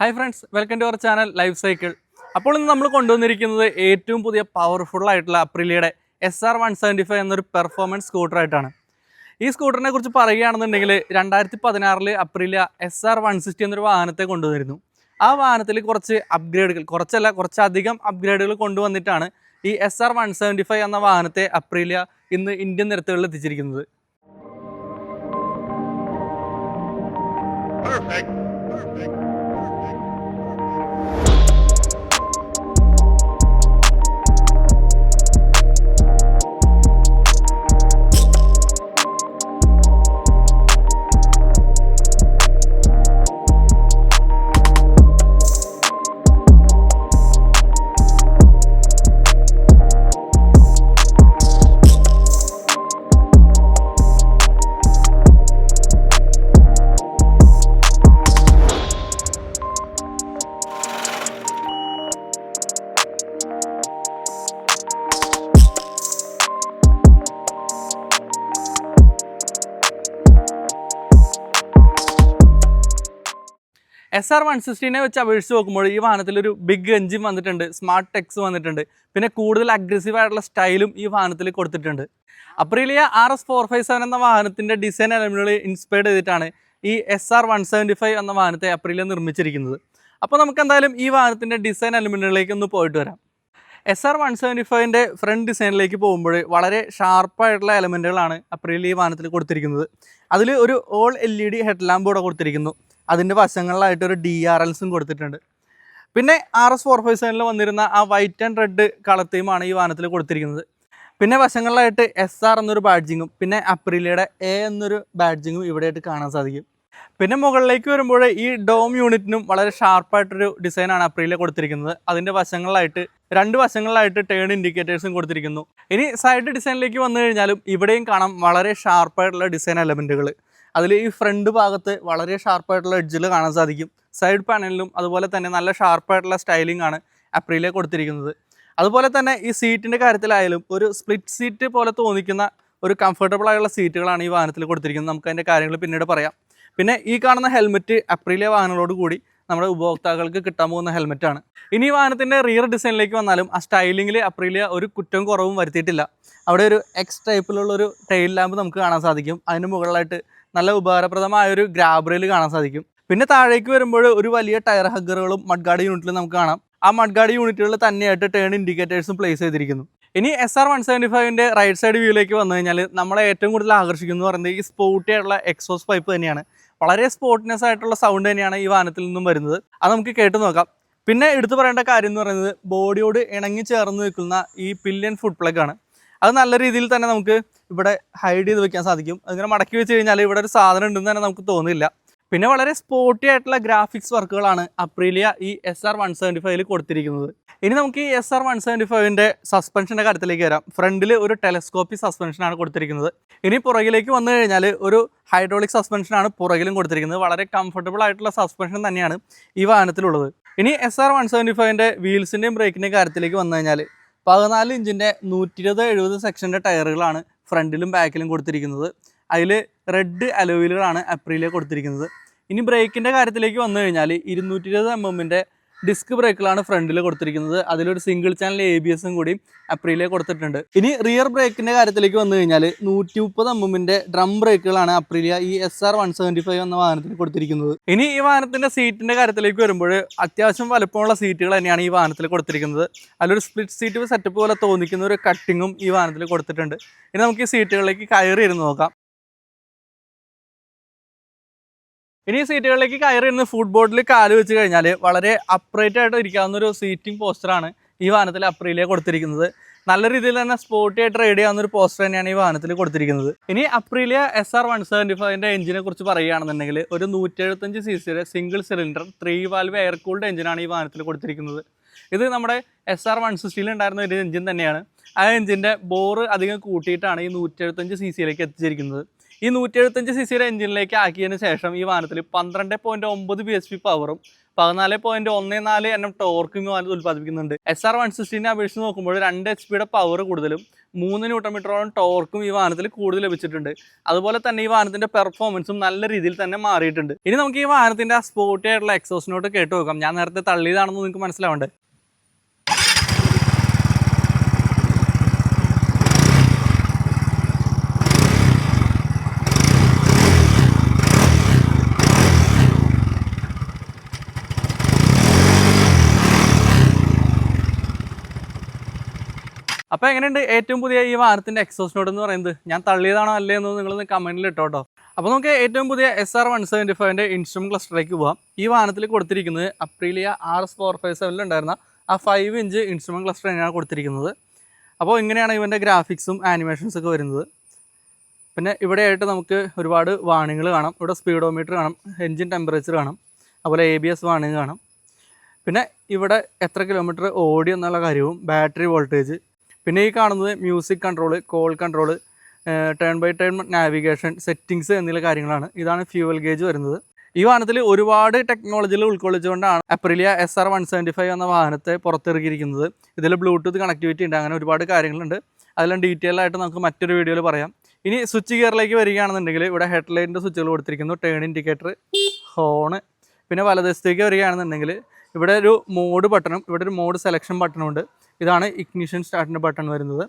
Hi friends welcome to our channel life cycle അപ്പോൾ ഇന്ന് നമ്മൾ കൊണ്ടുവന്നിരിക്കുന്നത് ഏറ്റവും പുതിയ പവർഫുൾ ആയിട്ടുള്ള അപ്രിലിയുടെ S R one seventy five എന്നൊരു പെർഫോമൻസ് സ്കൂട്ടറായിട്ടാണ് ഈ സ്കൂട്ടറിനെ കുറിച്ച് പറയുകയാണെന്നുണ്ടെങ്കിൽ രണ്ടായിരത്തി പതിനാറിൽ Aprilia S R one sixty എന്നൊരു വാഹനത്തെ കൊണ്ടുവന്നിരുന്നു. ആ വാഹനത്തിൽ കുറച്ച് അപ്ഗ്രേഡുകൾ കുറച്ചല്ല കുറച്ചധികം അപ്ഗ്രേഡുകൾ കൊണ്ടുവന്നിട്ടാണ് ഈ S R one seventy five എന്ന വാഹനത്തെ അപ്രിലിയ ഇന്ന് ഇന്ത്യൻ നിരത്തുകളിൽ എത്തിച്ചിരിക്കുന്നത്. എസ് ആർ വൺ സിക്സ്റ്റീനെ വെച്ച് അപേക്ഷിച്ച് നോക്കുമ്പോൾ ഈ വാഹനത്തിൽ ഒരു ബിഗ് എഞ്ചിൻ വന്നിട്ടുണ്ട് സ്മാർട്ട് ടെക്സ് വന്നിട്ടുണ്ട്. പിന്നെ കൂടുതൽ അഗ്രസീവ് ആയിട്ടുള്ള സ്റ്റൈലും ഈ വാഹനത്തിൽ കൊടുത്തിട്ടുണ്ട്. Aprilia R S four five seven എന്ന വാഹനത്തിന്റെ ഡിസൈൻ എലമെന്റുകൾ ഇൻസ്പയർഡ് ചെയ്തിട്ടാണ് ഈ S R one seventy five എന്ന വാഹനത്തെ അപ്രീലിയ നിർമ്മിച്ചിരിക്കുന്നത്. അപ്പോൾ നമുക്ക് എന്തായാലും ഈ വാഹനത്തിന്റെ ഡിസൈൻ എലമെന്റുകളിലേക്ക് ഒന്ന് പോയിട്ട് വരാം. എസ് ആർ വൺ സെവന്റി ഫൈവിന്റെ ഫ്രണ്ട് ഡിസൈനിലേക്ക് പോകുമ്പോൾ വളരെ ഷാർപ്പായിട്ടുള്ള എലമെന്റുകളാണ് അപ്രീലിയ ഈ വാഹനത്തിൽ കൊടുത്തിരിക്കുന്നത്. അതിൽ ഒരു all L E D head lamp കൂടെ കൊടുത്തിരിക്കുന്നു. അതിന്റെ വശങ്ങളിലായിട്ട് ഒരു ഡി ആർ എൽസും കൊടുത്തിട്ടുണ്ട്. പിന്നെ ആർ എസ് ഫോർ ഫൈവ് സെവനിൽ വന്നിരുന്ന ആ വൈറ്റ് ആൻഡ് റെഡ് കളർ തീമാണ് ഈ വാഹനത്തിൽ കൊടുത്തിരിക്കുന്നത്. പിന്നെ വശങ്ങളിലായിട്ട് എസ് ആർ എന്നൊരു ബാഡ്ജിങ്ങും പിന്നെ അപ്രീലിയുടെ എ എന്നൊരു ബാഡ്ജിങ്ങും ഇവിടെയായിട്ട് കാണാൻ സാധിക്കും. പിന്നെ മുകളിലേക്ക് വരുമ്പോൾ ഈ ഡോം യൂണിറ്റിനും വളരെ ഷാർപ്പായിട്ടൊരു ഡിസൈനാണ് അപ്രീലിയ കൊടുത്തിരിക്കുന്നത്. അതിന്റെ വശങ്ങളിലായിട്ട് രണ്ട് വശങ്ങളിലായിട്ട് ടേൺ ഇൻഡിക്കേറ്റേഴ്സും കൊടുത്തിരിക്കുന്നു. ഇനി സൈഡ് ഡിസൈനിലേക്ക് വന്നു കഴിഞ്ഞാലും ഇവിടെയും കാണാം വളരെ ഷാർപ്പായിട്ടുള്ള ഡിസൈൻ എലമെന്റുകൾ അതിൽ ഈ ഫ്രണ്ട് ഭാഗത്ത് വളരെ ഷാർപ്പായിട്ടുള്ള എഡ്ജിൽ കാണാൻ സാധിക്കും. സൈഡ് പാനലിലും അതുപോലെ തന്നെ നല്ല ഷാർപ്പായിട്ടുള്ള സ്റ്റൈലിംഗ് ആണ് അപ്രീലിയ കൊടുത്തിരിക്കുന്നത്. അതുപോലെ തന്നെ ഈ സീറ്റിന്റെ കാര്യത്തിലായാലും ഒരു സ്പ്ലിറ്റ് സീറ്റ് പോലെ തോന്നിക്കുന്ന ഒരു കംഫർട്ടബിൾ ആയുള്ള സീറ്റുകളാണ് ഈ വാഹനത്തിൽ കൊടുത്തിരിക്കുന്നത്. നമുക്ക് അതിന്റെ കാര്യങ്ങൾ പിന്നീട് പറയാം. പിന്നെ ഈ കാണുന്ന ഹെൽമെറ്റ് അപ്രീലിയ വാഹനങ്ങളോട് കൂടി നമ്മുടെ ഉപഭോക്താക്കൾക്ക് കിട്ടാൻ പോകുന്ന ഹെൽമെറ്റാണ് ഇനി ഈ വാഹനത്തിന്റെ റിയർ ഡിസൈനിലേക്ക് വന്നാലും ആ സ്റ്റൈലിങ്ങിൽ അപ്രീലിയ ഒരു കുറ്റവും കുറവും വരുത്തിയിട്ടില്ല. അവിടെ ഒരു എക്സ് ടൈപ്പിലുള്ള ഒരു ടെയിൽ ലാമ്പ് നമുക്ക് കാണാൻ സാധിക്കും. അതിന് മുകളിലായിട്ട് നല്ല ഉപകാരപ്രദമായ ഒരു ഗ്രാബ് കാണാൻ സാധിക്കും. പിന്നെ താഴേക്ക് വരുമ്പോൾ ഒരു വലിയ ടയർ ഹഗ്ഗറുകളും മഡ്ഗാർഡ് യൂണിറ്റിലും നമുക്ക് കാണാം. ആ മഡ്ഗാർഡ് യൂണിറ്റുകളിൽ തന്നെയായിട്ട് ടേൺ ഇൻഡിക്കേറ്റേഴ്സും പ്ലേസ് ചെയ്തിരിക്കുന്നു. ഇനി എസ് ആർ വൺ സെവന്റി ഫൈവിന്റെ റൈറ്റ് സൈഡ് വ്യൂയിലേക്ക് വന്നു കഴിഞ്ഞാൽ നമ്മളെ ഏറ്റവും കൂടുതൽ ആകർഷിക്കുന്നു പറയുന്നത് ഈ സ്പോട്ടി ആയിട്ടുള്ള എക്സോസ് പൈപ്പ് തന്നെയാണ്. വളരെ സ്പോട്ട്നെസ് ആയിട്ടുള്ള സൗണ്ട് തന്നെയാണ് ഈ വാഹനത്തിൽ നിന്നും വരുന്നത്. അത് നമുക്ക് കേട്ട് നോക്കാം. പിന്നെ എടുത്തു പറയേണ്ട കാര്യം എന്ന് പറയുന്നത് ബോഡിയോട് ഇണങ്ങി ചേർന്ന് നിൽക്കുന്ന ഈ പില്യൻ ഫുഡ് പ്ലഗ് ആണ്. അത് നല്ല രീതിയിൽ തന്നെ നമുക്ക് ഇവിടെ ഹൈഡ് ചെയ്ത് വെക്കാൻ സാധിക്കും. അങ്ങനെ മടക്കി വെച്ച് കഴിഞ്ഞാൽ ഇവിടെ ഒരു സാധനം ഉണ്ടെന്ന് തന്നെ നമുക്ക് തോന്നില്ല. പിന്നെ വളരെ സ്പോർട്ടി ആയിട്ടുള്ള ഗ്രാഫിക്സ് വർക്കുകളാണ് അപ്രീലിയ ഈ എസ് ആർ വൺ സെവന്റി ഫൈവിൽ കൊടുത്തിരിക്കുന്നത്. ഇനി നമുക്ക് ഈ എസ് ആർ വൺ സെവന്റി ഫൈവിന്റെ സസ്പെൻഷന്റെ കാര്യത്തിലേക്ക് വരാം. ഫ്രണ്ടിൽ ഒരു ടെലസ്കോപ്പി സസ്പെൻഷനാണ് കൊടുത്തിരിക്കുന്നത്. ഇനി പുറകിലേക്ക് വന്നു കഴിഞ്ഞാൽ ഒരു ഹൈഡ്രോളിക് സസ്പെൻഷനാണ് പുറകിലും കൊടുത്തിരിക്കുന്നത്. വളരെ കംഫർട്ടബിൾ ആയിട്ടുള്ള സസ്പെൻഷൻ തന്നെയാണ് ഈ വാഹനത്തിലുള്ളത്. ഇനി എസ് ആർ വൺ സെവന്റി ഫൈവിന്റെ വീൽസിന്റെയും ബ്രേക്കിന്റെയും കാര്യത്തിലേക്ക് വന്നു കഴിഞ്ഞാൽ പതിനാല് ഇഞ്ചിന്റെ നൂറ്റി ഇരുപത് എഴുപത് സെക്ഷന്റെ ടയറുകളാണ് ഫ്രണ്ടിലും ബാക്കിലും കൊടുത്തിരിക്കുന്നത്. അതിൽ റെഡ് അലോയിലുകളാണ് അപ്രീലിയ കൊടുത്തിരിക്കുന്നത്. ഇനി ബ്രേക്കിന്റെ കാര്യത്തിലേക്ക് വന്നു കഴിഞ്ഞാൽ ഇരുന്നൂറ്റി ഇരുപത് എം എമ്മിന്റെ ഡിസ്ക് ബ്രേക്കിലാണ് ഫ്രണ്ടിൽ കൊടുത്തിരിക്കുന്നത്. അതിലൊരു സിംഗിൾ ചാനൽ എ ബി എസും കൂടി അപ്രീലിയ കൊടുത്തിട്ടുണ്ട്. ഇനി റിയർ ബ്രേക്കിന്റെ കാര്യത്തിലേക്ക് വന്നു കഴിഞ്ഞാൽ നൂറ്റി മുപ്പത് എമ്മിന്റെ ഡ്രം ബ്രേക്കുകളാണ് അപ്രീലിയ ഈ S R one seventy five എന്ന വാഹനത്തിന് കൊടുത്തിരിക്കുന്നത്. ഇനി ഈ വാഹനത്തിന്റെ സീറ്റിന്റെ കാര്യത്തിലേക്ക് വരുമ്പോൾ അത്യാവശ്യം വലുപ്പമുള്ള സീറ്റുകൾ തന്നെയാണ് ഈ വാഹനത്തിൽ കൊടുത്തിരിക്കുന്നത്. അതിലൊരു സ്പ്ലിറ്റ് സീറ്റ് സെറ്റപ്പ് പോലെ തോന്നിക്കുന്ന ഒരു കട്ടിങ്ങും ഈ വാഹനത്തിൽ കൊടുത്തിട്ടുണ്ട്. ഇനി നമുക്ക് ഈ സീറ്റുകളിലേക്ക് കയറി ഇരുന്ന് നോക്കാം. ഇനി സീറ്റുകളിലേക്ക് കയറി ഇരുന്ന് ഫുഡ് ബോർഡിൽ കാൽ വെച്ച് കഴിഞ്ഞാൽ വളരെ അപ്രൈറ്റ് ആയിട്ട് ഇരിക്കാവുന്ന ഒരു സീറ്റിംഗ് പോസ്റ്ററാണ് ഈ വാഹനത്തിൽ അപ്രീലേ കൊടുത്തിരിക്കുന്നത്. നല്ല രീതിയിൽ തന്നെ സ്പോർട്ടി ആയിട്ട് റൈഡ് ചെയ്യാവുന്ന ഒരു പോസ്റ്റർ തന്നെയാണ് ഈ വാഹനത്തിൽ കൊടുത്തിരിക്കുന്നത്. ഇനി Aprilia S R one seventy ഫൈവിന്റെ എഞ്ചിനെ കുറിച്ച് പറയുകയാണെന്നുണ്ടെങ്കിൽ ഒരു നൂറ്റി എഴുപത്തഞ്ച് സി സിയുടെ single cylinder three valve air cooled എഞ്ചിനാണ് ഈ വാഹനത്തിൽ കൊടുത്തിരിക്കുന്നത്. ഇത് നമ്മുടെ എസ് ആർ വൺ സിക്സ്റ്റിയിൽ ഉണ്ടായിരുന്ന ഒരു എഞ്ചിൻ തന്നെയാണ്. ആ എഞ്ചിന്റെ ബോർ അധികം കൂട്ടിയിട്ടാണ് ഈ നൂറ്റി എഴുപത്തഞ്ച് സി സിയിലേക്ക് എത്തിച്ചിരിക്കുന്നത്. ഈ നൂറ്റി എഴുപത്തഞ്ച് സി സിയുടെ എഞ്ചിനിലേക്ക് ആക്കിയതിന് ശേഷം ഈ വാഹനത്തിൽ പന്ത്രണ്ട് പോയിന്റ് ഒമ്പത് ബി എച്ച് പി പവറും പതിനാല് പോയിന്റ് ഒന്ന് നാല് എണ്ണം ടോർക്കും വാഹനത്തിൽ ഉത്പാദിപ്പിക്കുന്നുണ്ട് എസ് ആർ വൺ സിക്സ്റ്റീനെ അപേക്ഷിച്ച് നോക്കുമ്പോൾ രണ്ട് എച്ച് പിയുടെ പവർ കൂടുതലും മൂന്ന് ന്യൂട്ടൺ മീറ്ററോളം ടോർക്കും ഈ വാഹനത്തിൽ കൂടുതൽ ലഭിച്ചിട്ടുണ്ട്. അതുപോലെ തന്നെ ഈ വാഹനത്തിന്റെ പെർഫോമൻസും നല്ല രീതിയിൽ തന്നെ മാറിയിട്ടുണ്ട്. ഇനി നമുക്ക് ഈ വാഹനത്തിന്റെ ആ സ്പോർട്ടി ആയിട്ടുള്ള എക്സോസിനോട്ട് കേട്ട് നോക്കാം. ഞാൻ നേരത്തെ തള്ളിയതാണെന്ന് നിങ്ങൾക്ക് മനസ്സിലാവണ്ടേ അപ്പോൾ എങ്ങനെയുണ്ട് ഏറ്റവും പുതിയ ഈ വാഹനത്തിന്റെ എക്സോസ് നോട്ട് എന്ന് പറയുന്നത്? ഞാൻ തള്ളിയതാണോ അല്ലേ എന്ന് നിങ്ങളൊന്ന് കമന്റിൽ ഇട്ടോട്ടോ അപ്പോൾ നമുക്ക് ഏറ്റവും പുതിയ എസ് ആർ വൺ സെവന്റി ഫൈവിന്റെ ഇൻസ്ട്രുമെന്റ് ക്ലസ്റ്ററിലേക്ക് പോവാം. ഈ വാഹനത്തിൽ കൊടുത്തിരിക്കുന്നത് Aprilia R S four five സെവനിൽ ഉണ്ടായിരുന്ന ആ ഫൈവ് ഇഞ്ച് ഇൻസ്ട്രുമെന്റ് ക്ലസ്റ്റർ തന്നെയാണ് കൊടുത്തിരിക്കുന്നത്. അപ്പോൾ ഇങ്ങനെയാണ് ഇവന്റെ ഗ്രാഫിക്സും ആനിമേഷൻസ് ഒക്കെ വരുന്നത്. പിന്നെ ഇവിടെയായിട്ട് നമുക്ക് ഒരുപാട് വാണിങ്ങൾ കാണാം. ഇവിടെ സ്പീഡോമീറ്റർ കാണാം എൻജിൻ ടെമ്പറേച്ചർ കാണാം അതുപോലെ എ ബി എസ് വാണിങ് കാണാം. പിന്നെ ഇവിടെ എത്ര കിലോമീറ്റർ ഓടി എന്നുള്ള കാര്യവും ബാറ്ററി വോൾട്ടേജ് പിന്നെ ഈ കാണുന്നത് music control call control turn by turn navigation settings എന്നുള്ള കാര്യങ്ങളാണ്. ഇതാണ് ഫ്യൂവൽ ഗേജ് വരുന്നത്. ഈ വാഹനത്തിൽ ഒരുപാട് ടെക്നോളജികൾ ഉൾക്കൊള്ളിച്ചുകൊണ്ടാണ് Aprilia S R one seventy five എന്ന വാഹനത്തെ പുറത്തിറക്കിയിരിക്കുന്നത്. ഇതിൽ ബ്ലൂടൂത്ത് കണക്ടിവിറ്റി ഉണ്ട്. അങ്ങനെ ഒരുപാട് കാര്യങ്ങളുണ്ട്. അതെല്ലാം ഡീറ്റെയിൽ ആയിട്ട് നമുക്ക് മറ്റൊരു വീഡിയോയിൽ പറയാം. ഇനി സ്വിച്ച് ഗിയറിലേക്ക് വരികയാണെന്നുണ്ടെങ്കിൽ ഇവിടെ ഹെഡ് ഹെഡ്ലൈറ്റിന്റെ സ്വിച്ചുകൾ കൊടുത്തിരിക്കുന്നു. ടേൺ ഇൻഡിക്കേറ്റർ ഹോണ് പിന്നെ വലതുവശത്തേക്ക് വരികയാണെന്നുണ്ടെങ്കിൽ ഇവിടെ ഒരു മോഡ് ബട്ടണും ഇവിടെ ഒരു മോഡ് സെലക്ഷൻ ബട്ടണും ഉണ്ട്. ഇതാണ് ഇഗ്നിഷൻ സ്റ്റാർട്ടിന്റെ ബട്ടൺ വരുന്നത്.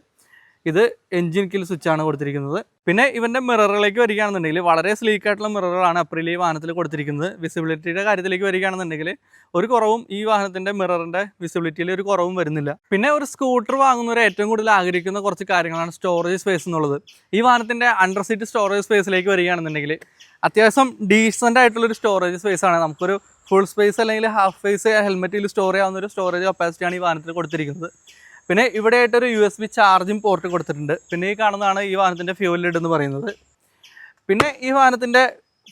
ഇത് എൻജിൻ കിൽ സ്വിച്ചാണ് കൊടുത്തിരിക്കുന്നത്. പിന്നെ ഇവന്റെ മിററിലേക്ക് വരികയാണെന്നുണ്ടെങ്കിൽ വളരെ സ്ലീക്ക് ആയിട്ടുള്ള മിററുകളാണ് അപ്രിലി വാഹനത്തിൽ കൊടുത്തിരിക്കുന്നത്. വിസിബിലിറ്റിയുടെ കാര്യത്തിലേക്ക് വരികയാണെന്നുണ്ടെങ്കിൽ ഒരു കുറവും ഈ വാഹനത്തിന്റെ മിററിന്റെ വിസിബിലിറ്റിയിൽ ഒരു കുറവും വരുന്നില്ല. പിന്നെ ഒരു സ്കൂട്ടർ വാങ്ങുന്നവർ ഏറ്റവും കൂടുതൽ ആഗ്രഹിക്കുന്ന കുറച്ച് കാര്യങ്ങളാണ് സ്റ്റോറേജ് സ്പേസ് എന്നുള്ളത്. ഈ വാഹനത്തിന്റെ അണ്ടർ സീറ്റ് സ്റ്റോറേജ് സ്പേസിലേക്ക് വരികയാണെന്നുണ്ടെങ്കിൽ അത്യാവശ്യം ഡീസന്റ് ആയിട്ടുള്ളൊരു സ്റ്റോറേജ് സ്പേസ് ആണ്. നമുക്കൊരു ഫുൾ സ്പേസ് അല്ലെങ്കിൽ ഹാഫ് സ്പേസ് ഹെൽമെറ്റിൽ സ്റ്റോർ ചെയ്യാവുന്ന ഒരു സ്റ്റോറേജ് കപ്പാസിറ്റിയാണ് ഈ വാഹനത്തിൽ കൊടുത്തിരിക്കുന്നത്. പിന്നെ ഇവിടെ ആയിട്ടൊരു U S B charging port കൊടുത്തിട്ടുണ്ട്. പിന്നെ ഈ കാണുന്നതാണ് ഈ വാഹനത്തിന്റെ ഫ്യൂൽ ലിഡ് എന്ന് പറയുന്നത്. പിന്നെ ഈ വാഹനത്തിന്റെ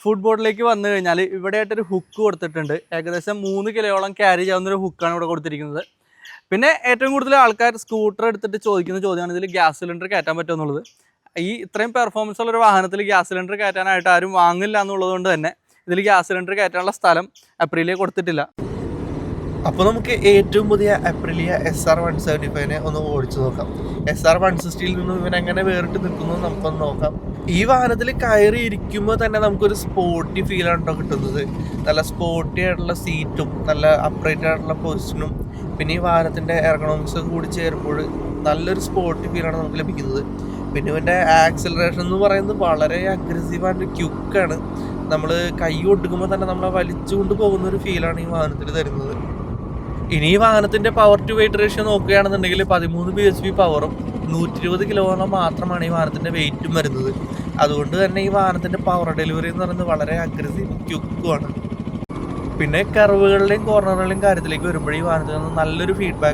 ഫുഡ് ബോർഡിലേക്ക് വന്നു കഴിഞ്ഞാൽ ഇവിടെ ആയിട്ടൊരു ഹുക്ക് കൊടുത്തിട്ടുണ്ട്. ഏകദേശം മൂന്ന് കിലോയോളം ക്യാരി ചെയ്യാവുന്ന ഒരു ഹുക്കാണ് ഇവിടെ കൊടുത്തിരിക്കുന്നത്. പിന്നെ ഏറ്റവും കൂടുതൽ ആൾക്കാർ സ്കൂട്ടർ എടുത്തിട്ട് ചോദിക്കുന്ന ചോദ്യമാണ് ഇതിൽ ഗ്യാസ് സിലിണ്ടർ കയറ്റാൻ പറ്റുമെന്നുള്ളത് ഈ ഇത്രയും പെർഫോമൻസ് ഉള്ള ഒരു വാഹനത്തിൽ ഗ്യാസ് സിലിണ്ടർ കയറ്റാനായിട്ട് ആരും വാങ്ങില്ല എന്നുള്ളത് കൊണ്ട് തന്നെ ഇതിൽ ഗ്യാസ് സിലിണ്ടർ കയറ്റാനുള്ള സ്ഥലം അപ്രീലിയ കൊടുത്തിട്ടില്ല. അപ്പോൾ നമുക്ക് ഏറ്റവും പുതിയ Aprilia S R one seventy ഫൈവിനെ ഒന്ന് ഓടിച്ചു നോക്കാം. എസ് ആർ വൺ സിക്സ്റ്റിയിൽ നിന്നും ഇവൻ എങ്ങനെ വേറിട്ട് നിൽക്കുന്നു നമുക്കൊന്ന് നോക്കാം. ഈ വാഹനത്തിൽ കയറി ഇരിക്കുമ്പോൾ തന്നെ നമുക്കൊരു സ്പോർട്ടി ഫീലാണ് കേട്ടോ കിട്ടുന്നത്. നല്ല സ്പോർട്ടി ആയിട്ടുള്ള സീറ്റും നല്ല അപ്രൈറ്റ് ആയിട്ടുള്ള പൊസിഷനും പിന്നെ ഈ വാഹനത്തിന്റെ എർഗണോമിക്സ് കൂടി ചേരുമ്പോൾ നല്ലൊരു സ്പോർട്ടി ഫീലാണ് നമുക്ക് ലഭിക്കുന്നത്. പിന്നെ ഇവന്റെ ആക്സിലറേഷൻ എന്ന് പറയുന്നത് വളരെ അഗ്രസീവായിട്ട് ക്യുക്കാണ് നമ്മൾ കൈ കൊടുക്കുമ്പോൾ തന്നെ നമ്മളെ വലിച്ചുകൊണ്ട് പോകുന്ന ഒരു ഫീലാണ് ഈ വാഹനത്തിൽ തരുന്നത്. ഇനി ഈ വാഹനത്തിന്റെ പവർ ടു വെയിറ്റ് റേഷ്യോ നോക്കുകയാണെന്നുണ്ടെങ്കിൽ പതിമൂന്ന് ബി എച്ച് പി പവറും നൂറ്റി ഇരുപത് കിലോഗ്രാം മാത്രമാണ് ഈ വാഹനത്തിന്റെ വെയിറ്റും വരുന്നത്. അതുകൊണ്ട് തന്നെ ഈ വാഹനത്തിന്റെ പവർ ഡെലിവറി എന്ന് പറയുന്നത് വളരെ അഗ്രസീവ് ക്യുക്കുമാണ് പിന്നെ കർവുകളുടെയും കോർണറുകളുടെയും കാര്യത്തിലേക്ക് വരുമ്പോഴേ ഈ വാഹനത്തിൽ നിന്ന് നല്ലൊരു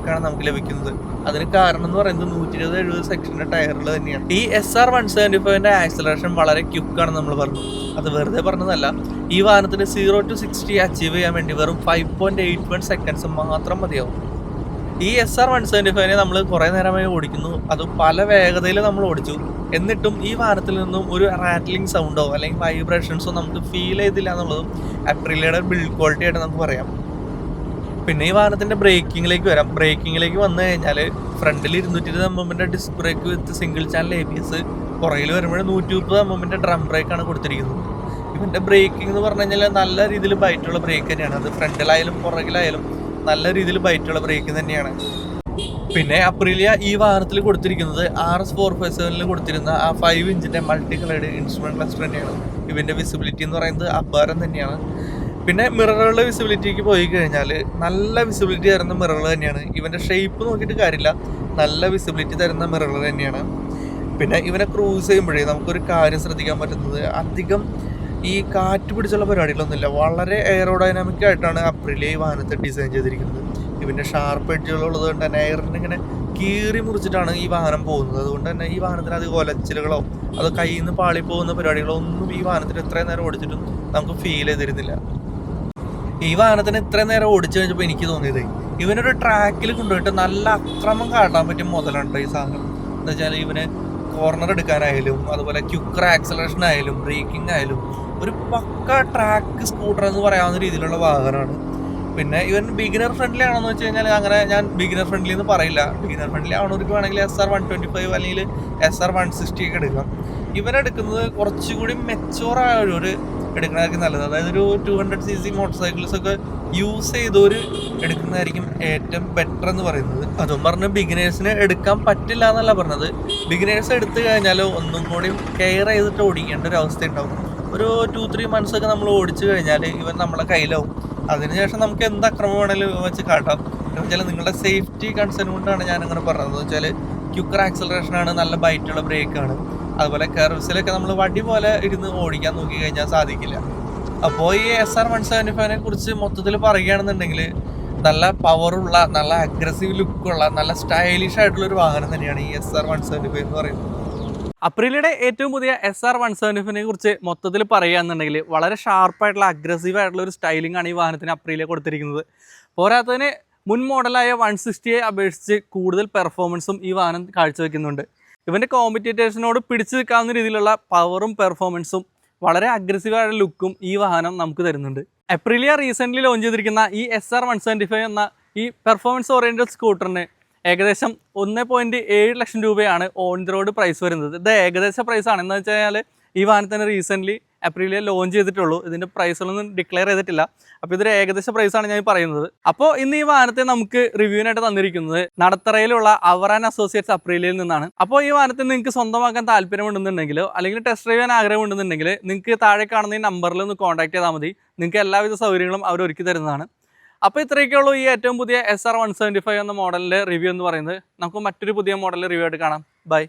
ആണ് നമുക്ക് ലഭിക്കുന്നത്. അതിന് കാരണം എന്ന് പറയുന്നത് നൂറ്റി ഇരുപത് എഴുപത് സെക്ഷന്റെ ടയറിൽ തന്നെയാണ്. ഈ എസ് ആർ വൺ സെവന്റി ഫൈവിന്റെ ആക്സലറേഷൻ വളരെ ക്യുക്കാണെന്ന് നമ്മൾ പറഞ്ഞു. അത് വെറുതെ പറഞ്ഞതല്ല. ഈ വാഹനത്തിന് സീറോ ടു സിക്സ്റ്റി അച്ചീവ് ചെയ്യാൻ വേണ്ടി വെറും five point eight one seconds മാത്രം മതിയാവും. ഈ എസ് ആർ വൺ സെവന്റി ഫൈവിനെ നമ്മൾ കുറേ നേരമായി ഓടിക്കുന്നു. അത് പല വേഗതയിൽ നമ്മൾ ഓടിച്ചു. എന്നിട്ടും ഈ വാഹനത്തിൽ നിന്നും ഒരു റാറ്റ്ലിംഗ് സൗണ്ടോ അല്ലെങ്കിൽ വൈബ്രേഷൻസോ നമുക്ക് ഫീൽ ചെയ്തില്ല എന്നുള്ളതും അപ്രിലയുടെ ബിൽഡ് ക്വാളിറ്റി ആയിട്ട് നമുക്ക് പറയാം. പിന്നെ ഈ വാഹനത്തിന്റെ ബ്രേക്കിങ്ങിലേക്ക് വരാം. ബ്രേക്കിങ്ങിലേക്ക് വന്നു കഴിഞ്ഞാൽ ഫ്രണ്ടിൽ ഇരുന്നൂറ്റി ഇരുപത് എമ്മിന്റെ disc brake with single channel A B S പുറകിൽ വരുമ്പോൾ നൂറ്റി മുപ്പത് എമ്മിന്റെ ഡ്രം ബ്രേക്കാണ് കൊടുത്തിരിക്കുന്നത്. ഇവന്റെ ബ്രേക്കിംഗ് എന്ന് പറഞ്ഞു കഴിഞ്ഞാൽ നല്ല രീതിയിൽ ബൈറ്റുള്ള ബ്രേക്ക് തന്നെയാണ്. അത് ഫ്രണ്ടിലായാലും പുറകിലായാലും നല്ല രീതിയിൽ ബൈറ്റുള്ള ബ്രേക്ക് തന്നെയാണ്. പിന്നെ അപ്രീലിയ ഈ വാഹനത്തിൽ കൊടുത്തിരിക്കുന്നത് ആർ എസ് ഫോർ ഫൈവ് സെവനിൽ കൊടുത്തിരുന്ന ആ ഫൈവ് ഇഞ്ചിന്റെ മൾട്ടി കളേഡ് ഇൻസ്ട്രുമെന്റ് ക്ലസ്റ്റർ തന്നെയാണ്. ഇതിന്റെ വിസിബിലിറ്റി എന്ന് പറയുന്നത് അപാരം തന്നെയാണ്. പിന്നെ മിററുകളുടെ വിസിബിലിറ്റിക്ക് പോയി കഴിഞ്ഞാൽ നല്ല വിസിബിലിറ്റി തരുന്ന മിററുകൾ തന്നെയാണ്. ഇവന്റെ ഷേപ്പ് നോക്കിയിട്ട് കാര്യമില്ല. നല്ല വിസിബിലിറ്റി തരുന്ന മിററുകൾ തന്നെയാണ്. പിന്നെ ഇവനെ ക്രൂസ് ചെയ്യുമ്പോഴേ നമുക്കൊരു കാര്യം ശ്രദ്ധിക്കാൻ പറ്റുന്നത് അധികം ഈ കാറ്റ് പിടിച്ചുള്ള പരിപാടികളൊന്നുമില്ല. വളരെ എയറോഡൈനാമിക് ആയിട്ടാണ് അപ്രിലേ ഈ വാഹനത്തെ ഡിസൈൻ ചെയ്തിരിക്കുന്നത്. ഇവന്റെ ഷാർപ്പ് എഡ്ജുകൾ ഉള്ളത് കൊണ്ട് തന്നെ എയറിനെ ഇങ്ങനെ കീറി മുറിച്ചിട്ടാണ് ഈ വാഹനം പോകുന്നത്. അതുകൊണ്ട് തന്നെ ഈ വാഹനത്തിന് അത് ഒലച്ചിലുകളോ അതോ കയ്യിൽ നിന്ന് പാളി പോകുന്ന പരിപാടികളോ ഒന്നും ഈ വാഹനത്തിന് ഇത്രയും നേരം ഓടിച്ചിട്ടും നമുക്ക് ഫീൽ ചെയ്തിരുന്നില്ല. ഈ വാഹനത്തിന് ഇത്രയും നേരം ഓടിച്ചു കഴിഞ്ഞപ്പോൾ എനിക്ക് തോന്നിയത് ഇവനൊരു ട്രാക്കിൽ കൊണ്ടുപോയിട്ട് നല്ല അക്രമം കാട്ടാൻ പറ്റിയ മുതലുണ്ട് ഈ സാധനം. എന്ന് വെച്ചാൽ ഇവന് കോർണർ എടുക്കാനായാലും അതുപോലെ ക്യുക്കർ ആക്സലറേഷൻ ആയാലും ബ്രേക്കിംഗ് ആയാലും ഒരു പക്ക ട്രാക്ക് സ്കൂട്ടർ എന്ന് പറയാവുന്ന രീതിയിലുള്ള വാഹനമാണ്. പിന്നെ ഇവൻ ബിഗിനർ ഫ്രണ്ട്ലി ആണെന്ന് വെച്ച് കഴിഞ്ഞാൽ അങ്ങനെ ഞാൻ ബിഗിനർ ഫ്രണ്ട്ലി എന്ന് പറയില്ല. ബിഗിനർ ഫ്രണ്ട്ലി ആവണവർക്ക് വേണമെങ്കിൽ S R one twenty five അല്ലെങ്കിൽ എസ് ആർ വൺ സിക്സ്റ്റി ഒക്കെ എടുക്കാം. ഇവനെടുക്കുന്നത് കുറച്ചുകൂടി മെച്ചോർ ആയ ഒരു എടുക്കുന്നതായിരിക്കും നല്ലത്. അതായത് ഒരു two hundred C C motorcycles ഒക്കെ യൂസ് ചെയ്തൊരു എടുക്കുന്നതായിരിക്കും ഏറ്റവും ബെറ്റർ എന്ന് പറയുന്നത്. അതും പറഞ്ഞ് ബിഗിനേഴ്സിന് എടുക്കാൻ പറ്റില്ല എന്നല്ല പറഞ്ഞത്. ബിഗിനേഴ്സ് എടുത്തു കഴിഞ്ഞാൽ ഒന്നും കൂടി കെയർ ചെയ്തിട്ട് ഓടിക്കേണ്ട ഒരു അവസ്ഥ ഉണ്ടാവും. ഒരു ടു ത്രീ മന്ത്സ് ഒക്കെ നമ്മൾ ഓടിച്ചു കഴിഞ്ഞാൽ ഇവൻ നമ്മളെ കയ്യിലാവും. അതിനുശേഷം നമുക്ക് എന്ത് അക്രമം വേണേലും വെച്ച് കാട്ടാം. വെച്ചാൽ നിങ്ങളുടെ സേഫ്റ്റി കൺസേൺ കൊണ്ടാണ് ഞാൻ അങ്ങനെ പറഞ്ഞത് വെച്ചാൽ ക്യുക്കർ ആക്സലറേഷൻ ആണ് നല്ല ബൈറ്റുള്ള ബ്രേക്കാണ് അതുപോലെ കർവ്സിലൊക്കെ നമ്മൾ വടി പോലെ ഇരുന്ന് ഓടിക്കാൻ നോക്കി കഴിഞ്ഞാൽ സാധിക്കില്ല. അപ്പോൾ ഈ എസ് ആർ വൺ സെവന്റി ഫൈവിനെ കുറിച്ച് മൊത്തത്തിൽ പറയുകയാണെന്നുണ്ടെങ്കിൽ നല്ല പവറുള്ള നല്ല അഗ്രസീവ് ലുക്കുള്ള നല്ല സ്റ്റൈലിഷ് ആയിട്ടുള്ള ഒരു വാഹനം തന്നെയാണ് ഈ S R one seventy five എന്ന് പറയുന്നത്. അപ്രീലിയുടെ ഏറ്റവും പുതിയ എസ് ആർ വൺ സെവന്റി ഫൈവിനെ കുറിച്ച് മൊത്തത്തിൽ പറയുകയാണെന്നുണ്ടെങ്കിൽ വളരെ ഷാർപ്പായിട്ടുള്ള അഗ്രസീവ് ആയിട്ടുള്ള ഒരു സ്റ്റൈലിംഗ് ആണ് ഈ വാഹനത്തിന് അപ്രീലിയ കൊടുത്തിരിക്കുന്നത്. പോരാത്തതിന് മുൻ മോഡലായ വൺ സിക്സ്റ്റിയെ അപേക്ഷിച്ച് കൂടുതൽ പെർഫോമൻസും ഈ വാഹനം കാഴ്ചവെക്കുന്നുണ്ട്. ഇവന്റെ കോമ്പറ്റേറ്റേഴ്സിനോട് പിടിച്ചു നിൽക്കാവുന്ന രീതിയിലുള്ള പവറും പെർഫോമൻസും വളരെ അഗ്രസീവായ ലുക്കും ഈ വാഹനം നമുക്ക് തരുന്നുണ്ട്. എപ്രിലിയ റീസെന്റ്ലി ലോഞ്ച് ചെയ്തിരിക്കുന്ന ഈ S R one seventy five എന്ന ഈ പെർഫോമൻസ് ഓറിയന്റഡ് സ്കൂട്ടറിന് ഏകദേശം ഒന്ന് പോയിന്റ് ഏഴ് ലക്ഷം രൂപയാണ് ഓൺ ദി റോഡ് പ്രൈസ് വരുന്നത്. ഇത് ഏകദേശ പ്രൈസാണ് എന്ന് വെച്ച് കഴിഞ്ഞാൽ ഈ തന്നെ റീസെന്റ്ലി ഏപ്രിലേ ലോഞ്ച് ചെയ്തിട്ടുള്ളൂ. ഇതിന്റെ പ്രൈസുകളൊന്നും ഡിക്ലെയർ ചെയ്തിട്ടില്ല. അപ്പോൾ ഇതൊരു ഏകദേശ പ്രൈസാണ് ഞാൻ പറയുന്നത്. അപ്പോൾ ഇന്ന് ഈ വാഹനത്തെ നമുക്ക് റിവ്യൂവിനായിട്ട് തന്നിരിക്കുന്നത് നടത്തറയിലുള്ള അവർ ആൻഡ് അസോസിയേറ്റ്സ് അപ്രീലിയിൽ നിന്നാണ്. അപ്പോൾ ഈ വാഹനത്തെ നിങ്ങൾക്ക് സ്വന്തമാക്കാൻ താല്പര്യമുണ്ടെന്നുണ്ടെങ്കിൽ അല്ലെങ്കിൽ ടെസ്റ്റ് ഡ്രൈവ് ചെയ്യാൻ ആഗ്രഹമുണ്ടെന്നുണ്ടെങ്കിൽ നിങ്ങൾക്ക് താഴെ കാണുന്ന ഈ നമ്പറിൽ ഒന്ന് കോൺടാക്ട് ചെയ്താൽ മതി. നിങ്ങൾക്ക് എല്ലാവിധ സൗകര്യങ്ങളും അവർ ഒരുക്കി തരുന്നതാണ്. അപ്പോൾ ഇത്രയൊക്കെ ഉള്ളൂ ഈ ഏറ്റവും പുതിയ S R one seventy five എന്ന മോഡലിന്റെ റിവ്യൂ എന്ന് പറയുന്നത്. നമുക്ക് മറ്റൊരു പുതിയ മോഡലിന്റെ റിവ്യൂ ആയിട്ട് കാണാം. ബൈ